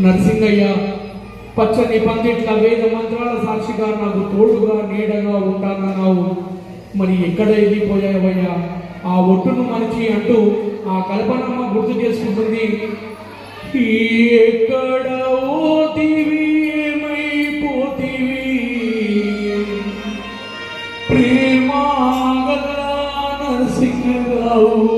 నరసింగయ్య పచ్చని పందిట్ల వేద మంత్రాల సాక్షిగా నాకు తోడుగా నీడగా ఉంటానన్నావు. మరి ఎక్కడ వెళ్ళిపోయావయ్యా ఆ ఒట్టును మరిచి అంటూ ఆ కల్పనమ్మ గుర్తు చేసుకుంటుంది. ఎక్కడ ఓటివి Narasimharao.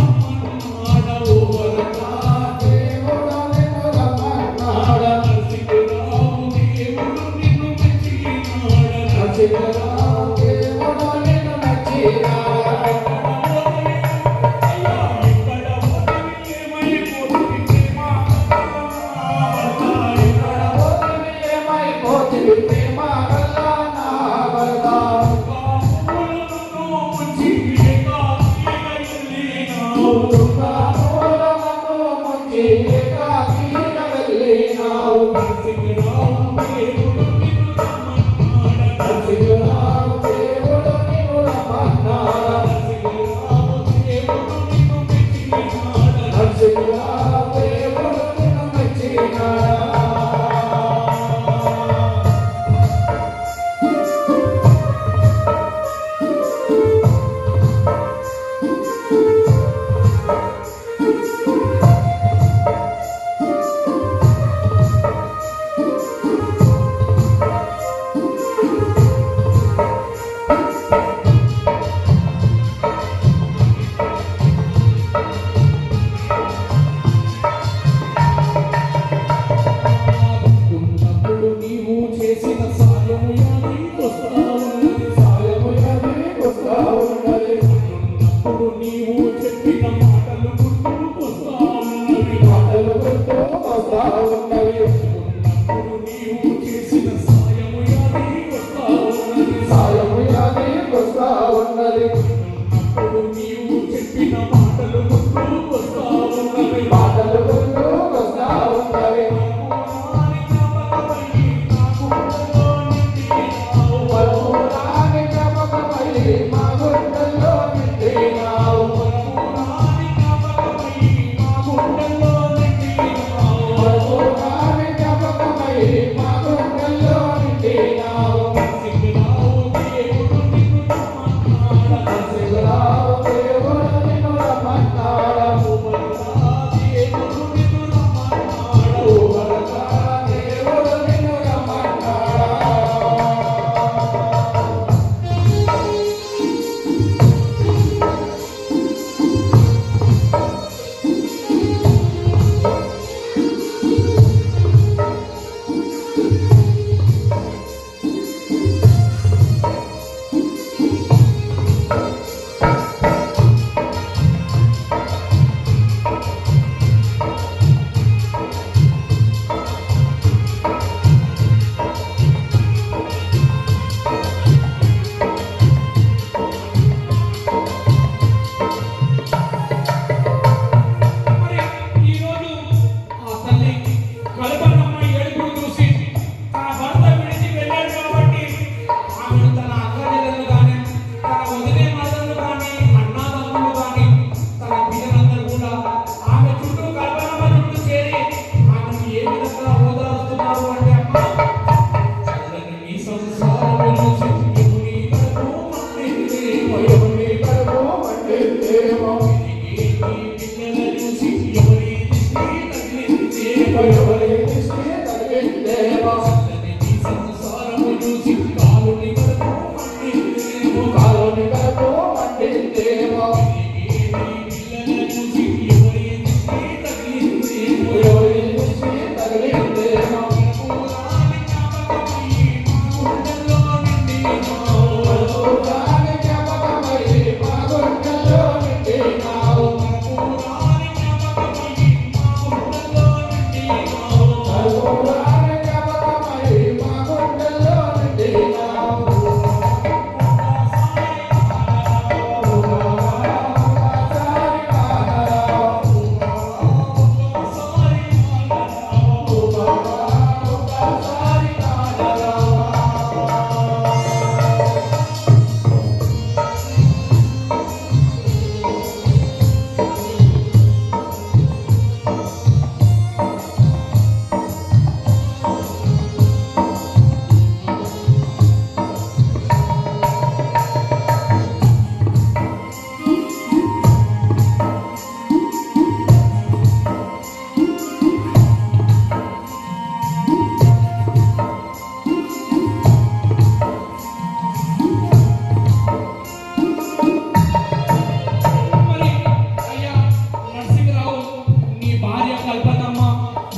Yeah. pergunte, ensina só.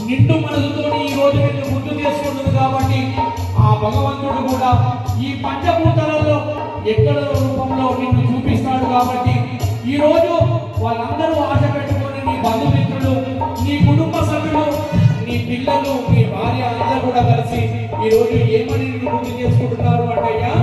నిండు మనసుతో ఈ రోజు నేను ముందు చేసుకుంటుంది కాబట్టి ఆ భగవంతుడు కూడా ఈ పంచభూతాలలో ఎక్కడ రూపంలో నిన్ను చూపిస్తాడు కాబట్టి ఈ రోజు వాళ్ళందరూ ఆశ పెట్టుకొని నీ బంధుమిత్రులు నీ కుటుంబ సభ్యులు నీ పిల్లలు నీ భార్య అందరూ కూడా కలిసి ఈ రోజు ఏమని గుర్తు చేసుకుంటున్నారు అంటయ్యా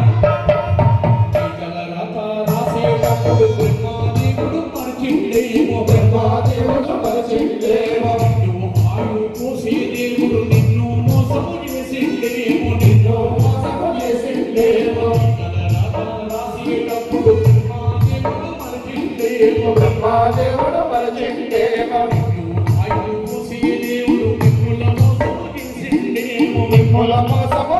బ్రహ్మాదేవుడు పరిచిండేమో బ్రహ్మాదేవుడు పరిచిండేమో. నువ్వు పాలు దేవుడు నిన్ను మోసము చేసిండేమో నిన్ను మోసము చేసిండేమో. రాసేటప్పుడు బ్రహ్మాదేవుడు పరిచిండేమో బ్రహ్మాదేవుడు పరిచిండేమో. దేవుడు మోసము